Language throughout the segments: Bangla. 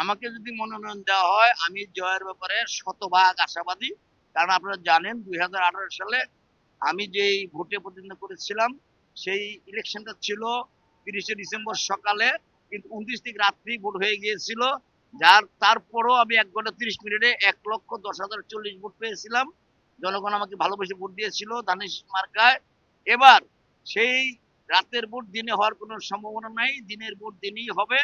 আমাকে যদি মনোনয়ন দেওয়া হয়, আমি জয়ের ব্যাপারে শতভাগ আশাবাদী। কারণ আপনারা জানেন, দুই হাজার আঠারো সালে আমি যেই ভোটে প্রতিদ্বন্দ্বিতা করেছিলাম, সেই ইলেকশনটা ছিল তিরিশে ডিসেম্বর সকালে, কিন্তু উনত্রিশ থেকে রাত্রি ভোট হয়ে গিয়েছিল। যার, তারপরও আমি এক ঘণ্টা তিরিশ মিনিটে এক লক্ষ দশ হাজার চল্লিশ ভোট পেয়েছিলাম। জনগণ আমাকে ভালোবেসে ভোট দিয়েছিল শীষ মার্কায়। এবার সেই রাতের ভোট দিনে হওয়ার কোনো সম্ভাবনা নাই, দিনের ভোট দিনই হবে।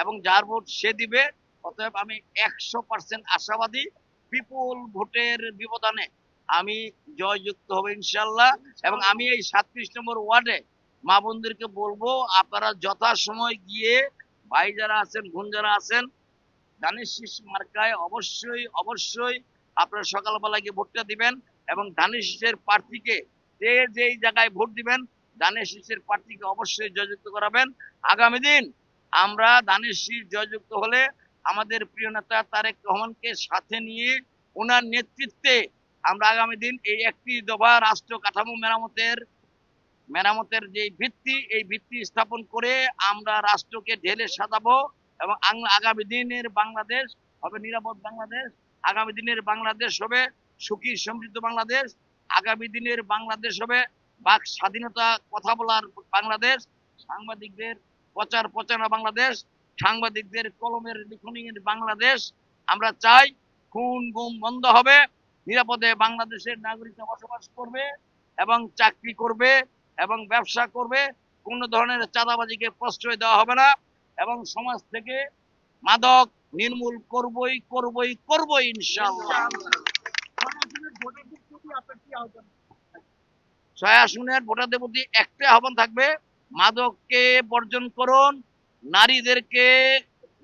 এবং যার ভোট সে দিবে, অতএব আমি একশো পার্সেন্ট আশাবাদী বিপুল ভোটের ব্যবধানে আমি জয়যুক্ত হবে ইনশাল্লাহ এবং আমি এই সাতত্রিশ নম্বর ওয়ার্ডে মা বোনদেরকে বলব, আপনারা যথাসময় গিয়ে ভাই যারা আছেন, বোন যারা আছেন, ধানের শীষ মার্কায় অবশ্যই অবশ্যই আপনারা সকালবেলা গিয়ে ভোটটা দিবেন এবং ধানের শীষের প্রার্থীকে যে যেই জায়গায় ভোট দিবেন, ধানের শীষের প্রার্থীকে অবশ্যই জয়যুক্ত করাবেন। আগামী দিন আমরা ধানের জয়যুক্ত হলে আমাদের প্রিয় নেতা তারেক রহমানকে সাথে নিয়ে ওনার নেতৃত্বে আমরা আগামী দিন এই একটি দফা রাষ্ট্র কাঠামো মেরামতের মেরামতের যে ভিত্তি, এই ভিত্তি স্থাপন করে আমরা রাষ্ট্রকে ঢেলে সাজাবো এবং আগামী দিনের বাংলাদেশ হবে নিরাপদ বাংলাদেশ, আগামী দিনের বাংলাদেশ হবে সুখী সমৃদ্ধ বাংলাদেশ, আগামী দিনের বাংলাদেশ হবে বাক স্বাধীনতা কথা বলার বাংলাদেশ। সাংবাদিকদের প্রচার প্রচারণা বাংলাদেশ সাংবাদিকদের কলমের লিখনের বাংলাদেশ। আমরা চাই খুন গুম বন্ধ হবে নিরাপদে বাংলাদেশের নাগরিকরা বসবাস করবে এবং চাকরি করবে এবং ব্যবসা করবে। কোনো ধরনের চাঁদাবাজিকে প্রশ্রয় দেওয়া হবে না এবং সমাজ থেকে মাদক নির্মূল করবই করবই করবই ইনশাআল্লাহ। ছয় আসনের ভোটারদের প্রতি একটা আহ্বান থাকবে মাদককে বর্জন করুন, নারীদেরকে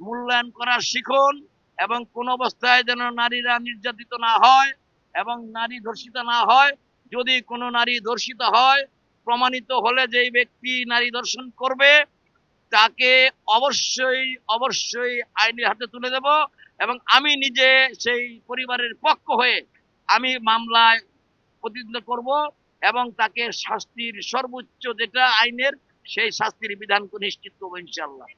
মূল্যায়ন করা শিখুন এবং কোন অবস্থায় যেন নারীরা নির্যাতিত না হয় এবং নারী ধর্ষিত না হয়। যদি কোনো নারী ধর্ষিত হয়, প্রমাণিত হলে যেই ব্যক্তি নারী দর্শন করবে, তাকে অবশ্যই অবশ্যই আইনের হাতে তুলে দেব এবং আমি নিজে সেই পরিবারের পক্ষ হয়ে আমি মামলায় প্রতিদ্বন্দ্বিতা করব এবং তাকে শাস্তির সর্বোচ্চ যেটা আইনের সেই শাস্তির বিধান নিশ্চিত করব ইনশাল্লাহ